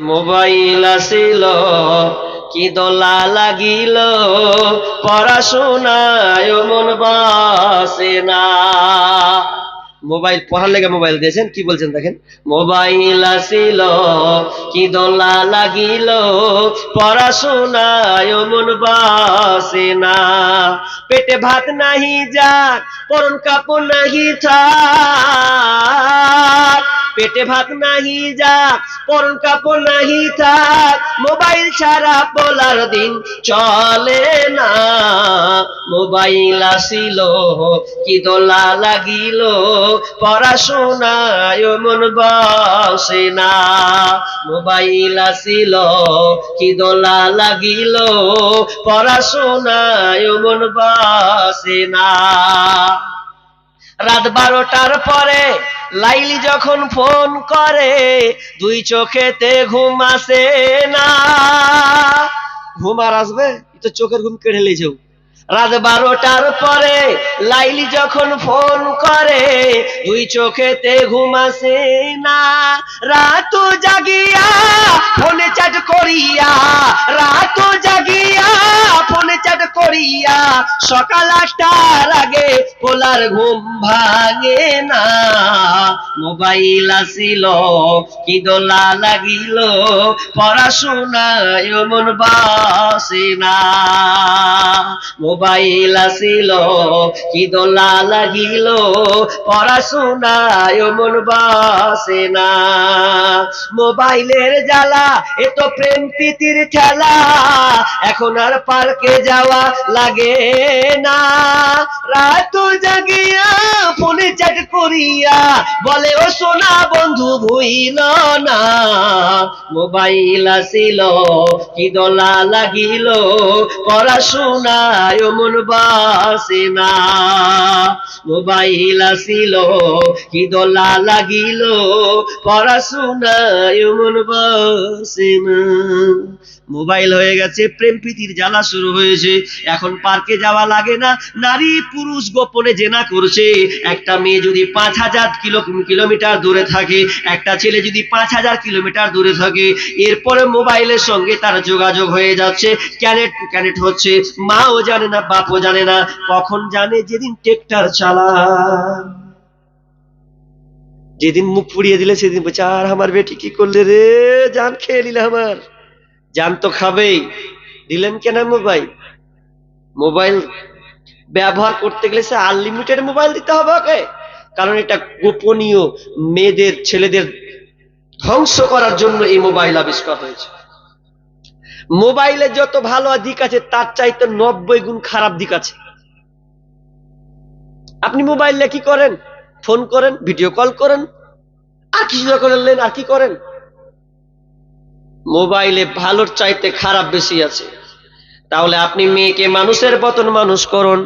Mobile আসিল, কি দোলা লাগিল, পড়াশোনায় মন বাসে না। মোবাইল, পড়ার লেগে মোবাইল দিয়েছেন, কি বলছেন দেখেন? মোবাইল আসিল, কি দোলা লাগিল, পড়াশোনায় মন বাসে না। পেটে ভাত নাহি যাক, পরন কাপড় নাহি থাক পেটে ভাত নাহি যাক পরন কাপড় নাহি থাক, মোবাইল ছাড়া বলার দিন চলে না। মোবাইল আসিল, কি দোলা লাগিল, পড়াশোনায় মন বসে না। মোবাইল আসিল, কি দোলা লাগিল, পড়াশোনায় মন বসে না। রাত বারোটার পরে লাইলি যখন ফোন করে, দুই চোখেতে ঘুম আসে না। ঘুম আর আসবে? তো চোখের ঘুম কেড়ে লেছেও রাত বারোটার পরে লাইলি যখন ফোন করে, দুই চোখেতে ঘুম আসে না। রাত জাগিয়া ফোনে সকাল আটটার আগে পোলার ঘুম ভাঙে না। মোবাইল আসিল কি দোলা লাগিল, পড়াশোনায় মন বাসে না। মোবাইল আসিল কি দোলা লাগিল পড়াশোনায় মন বাসে না। মোবাইলের জ্বালা, এ তো প্রেম প্রীতির ঠেলা এখন আর পার্কে যাওয়া লাগে না। রাত জাগিয়া করিয়া বলে, ও সোনা বন্ধু, ভুইল না। মোবাইল আসিল, কি দোলা লাগিল। পড়াশোনায় মন বাসে না। মোবাইল আসিল, কি দোলা লাগিল। পড়াশোনায় মন বাসে না। মোবাইল হয়ে গেছে, প্রেম প্রীতির জ্বালা শুরু হয়েছে। এখন পার্কে যাওয়া লাগে না। নারী পুরুষ গোপনে জেনা করছে। একটা মেয়ে যদি পাঁচ হাজার কিলো কিলোমিটার দূরে থাকে। একটা ছেলে যদি পাঁচ হাজার কিলোমিটার দূরে থাকে, এরপরে মোবাইলের সঙ্গে তার যোগাযোগ হয়ে যাচ্ছে। ক্যানেট ক্যানেট হচ্ছে, মাও জানে না, বাপও জানে না, কখন জানে যেদিন টেকটার চালা যেদিন মুখ পুড়িয়ে দিলে সেদিন বলছে, আর আমার বেটি কি করলে রে? জান খেয়ে নিলে আমার। জান তো খাবেই। দিলেন কেন মোবাইল? মোবাইল ব্যবহার করতে গেলে সে আনলিমিটেড মোবাইল দিতে হবে ওকে। কারণ এটা গোপনীয় মেয়েদের, ছেলেদের ধ্বংস করার জন্য এই মোবাইল আবিষ্কার হয়েছে। মোবাইলে যত ভালো দিক আছে, তার চাইতে নব্বই গুণ খারাপ দিক আছে। আপনি মোবাইলে কি করেন? ফোন করেন, ভিডিও কল করেন, আর কিছু না করলেন আর কি করেন? মোবাইলে ভালোর চাইতে খারাপ বেশি আছে। তাহলে আপনি মেয়েকে মানুষের মতন মানুষ করুন।